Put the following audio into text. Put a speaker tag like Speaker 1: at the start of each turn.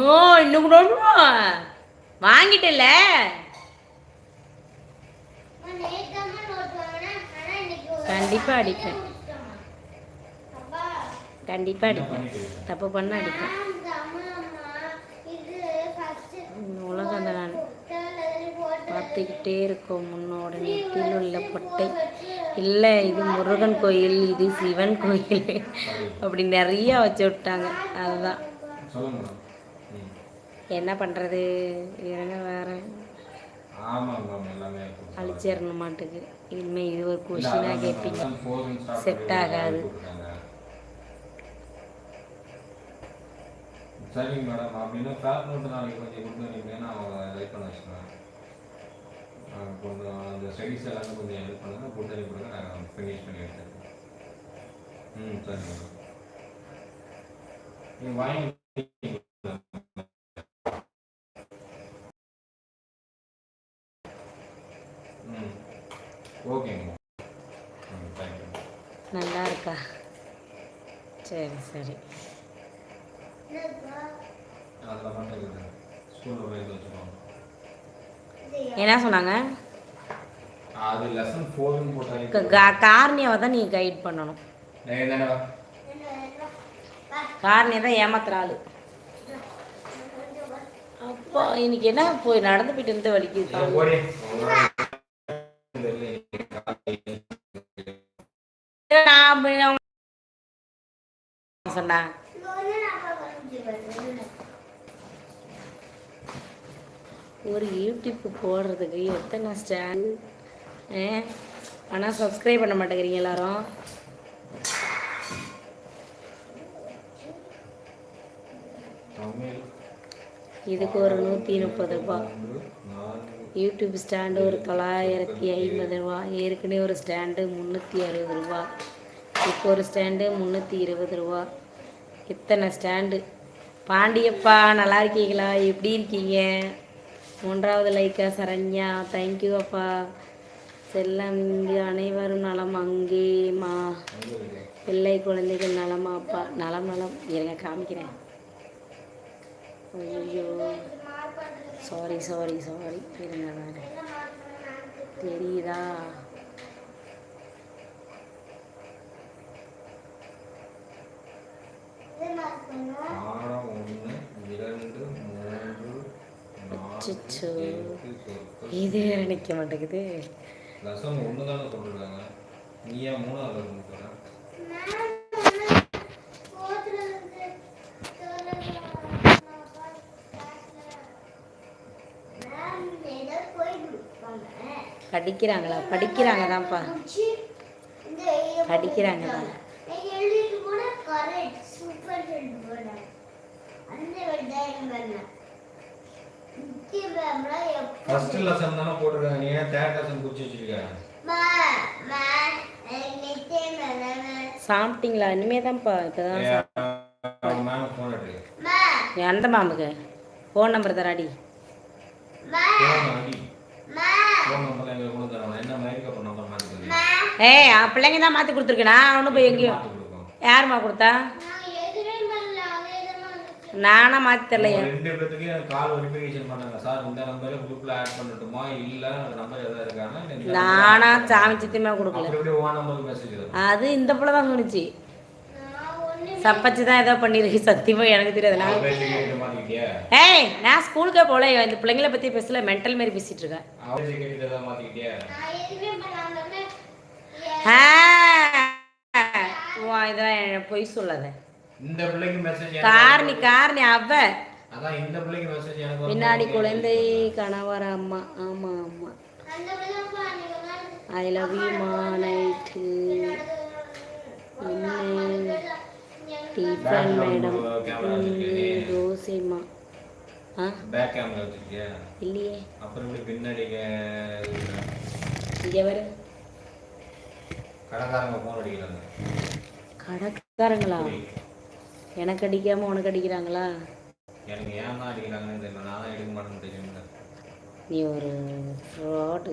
Speaker 1: ஓ இன்னும் கூட வாங்கிட்டல கண்டிப்பா அடிப்பேன். கண்டிப்பா அடிப்பேன். தப்பு பண்ண அடிப்பேன். உலகம் நான் பார்த்துக்கிட்டே இருக்கும் முன்னோட நெட்டில் உள்ள பொட்டை. இல்லை இது முருகன் கோயில் இது சிவன் கோயில். அப்படி நிறைய வச்சு விட்டாங்க. அதுதான். என்ன பண்ணுறது இருங்க வேற. அழிச்சிடணும் மாட்டுக்கு இனிமேல் இது ஒரு
Speaker 2: அதான்
Speaker 1: கேட்பீங்க
Speaker 2: பண்ணி
Speaker 1: ஆகாது.
Speaker 2: சரிங்க மேடம் அப்படின்னா ஃபேட் நோட்டு நாளைக்கு கொஞ்சம் கொடுத்து வைங்க. நான் ரைட் பண்ண வச்சுக்கிறேன். ஆ, கொஞ்சம் அந்த ஸ்டடிஸ் எல்லாமே கொஞ்சம் ஹெல்ப் பண்ணுங்க. கொடுத்து அனுப்பி கொடுங்க நான் ஃபினிஷ் பண்ணி ம் சரி மேடம். நீங்கள் வாங்கி ஓகேங்க.
Speaker 1: நல்லா இருக்கா சரி சரி. என்ன சொன்னாங்க?
Speaker 2: அது லெசன் ஃபோர்னு போட்டாங்க
Speaker 1: க- கா- கார்னியாவை தான் நீங்கள் கைட் பண்ணணும்.
Speaker 2: நீங்கள் தானே
Speaker 1: கார்னியா தான் ஏமாத்துற ஆளு. அப்பா இன்னைக்கு என்ன போய் நடந்து போயிட்டு இருந்து வலிக்குது சொன்னா ஒரு யூடியூப் போடுறதுக்கு எத்தனை ஸ்டாண்ட் ஆனால் சப்ஸ்கிரைப் பண்ண மாட்டேங்கிறீங்க எல்லாரும். இதுக்கு ஒரு நூற்றி முப்பது ரூபா. யூடியூப் ஸ்டாண்டு ஒரு தொள்ளாயிரத்தி ஐம்பது ரூபா. ஏற்கனவே ஒரு ஸ்டாண்டு முந்நூற்றி அறுபது ரூபா. இப்போ ஒரு ஸ்டாண்டு முந்நூற்றி இருபது ரூபா. இத்தனை ஸ்டாண்டு. பாண்டியப்பா நல்லா இருக்கீங்களா? எப்படி இருக்கீங்க? மூன்றாவது லைக்கா சரண்யா? தேங்க்யூ அப்பா. செல்லம் இங்கு அனைவரும் நலம்.
Speaker 2: அங்கேமா
Speaker 1: பிள்ளை குழந்தைகள் நலமா அப்பா? நலம் நலம். இருங்க காமிக்கிறேன். ஐயோ சாரி சாரி சாரி இருங்க தெரியுதா?
Speaker 2: பாடம் ஒன்று இரண்டு மூன்று
Speaker 1: இது வேற நிற்க மாட்டேங்குது
Speaker 2: லெசன் ஒன்று தானே சொல்லிருக்காங்க நீ ஏன் மூணாவது சொல்ற
Speaker 1: படிக்கிறாங்களா படிக்கிறாங்க தான்ப்பா
Speaker 2: ஃபர்ஸ்ட் லெசன் தானே போட்டிருக்காங்க. நீ ஏன் தேர்ட் லெசன் குறிச்சு வச்சிருக்க?
Speaker 1: சாப்பிட்டீங்களா? இனிமே தான்ப்பா இப்போதான் எந்த மாமுக்கு. Phone number தராடி. ஏய் பிள்ளைங்க தான் மாற்றி கொடுத்துருக்கேனா அவனு போய் எங்கேயும் யாரும்மா கொடுத்தா? நானா மாற்றி தரலையே
Speaker 2: ரெண்டு பேத்துக்கு எனக்கு கால் வெரிஃபிகேஷன் பண்ணாங்க. சார் இந்த நம்பரை குரூப்ல ஆட் பண்ணட்டுமா? இல்ல நம்பர் இந்த number
Speaker 1: நானா சாமி சித்தமே கொடுக்கல.
Speaker 2: எப்படி உன் நம்பருக்கு மெசேஜ்
Speaker 1: அது இந்த பிள்ளை தான் சொன்னுச்சு சப்பச்சு தான் ஏதோ பண்ணிருக்கு. சத்தியமா எனக்கு தெரியாது. நான் ஏய் நான் ஸ்கூலுக்கே போல. இந்த பிள்ளைங்கள பத்தி பேசல. மென்டல் மாரி பேசிட்டு இருக்கேன்
Speaker 2: ஏதாவது
Speaker 1: இதெல்லாம் பொய் சொல்லாத.
Speaker 2: இந்த பிள்ளைக்கு மெசேஜ்
Speaker 1: காரணி காரணி அவ.
Speaker 2: அதான் இந்த பிள்ளைக்கு மெசேஜ் எனக்கு.
Speaker 1: பின்னாடி குழந்தை கணவர் அம்மா. ஆமா ஆமா. ஐ லவ் யூ மா நைட்டு என்ன டிஃபன் மேடம் தோசைமா ஆ?
Speaker 2: பேக் கேமரா வச்சிருக்கியா?
Speaker 1: இல்லையே.
Speaker 2: அப்புறம் எப்படி பின்னாடி கே-
Speaker 1: இங்கே வர.
Speaker 2: கடைக்காரங்க ஃபோன் அடிக்கிறாங்க.
Speaker 1: கடைக்காரங்களா? எனக்கு அடிக்காம உனக்கு அடிக்கிறாங்களா?
Speaker 2: எனக்கு ஏன் அடிக்கிறாங்கன்னு தெரியல. நான் தான் எடுக்க மாட்டேன்னு தெரியுங்க
Speaker 1: நீ ஒரு ஃப்ராடு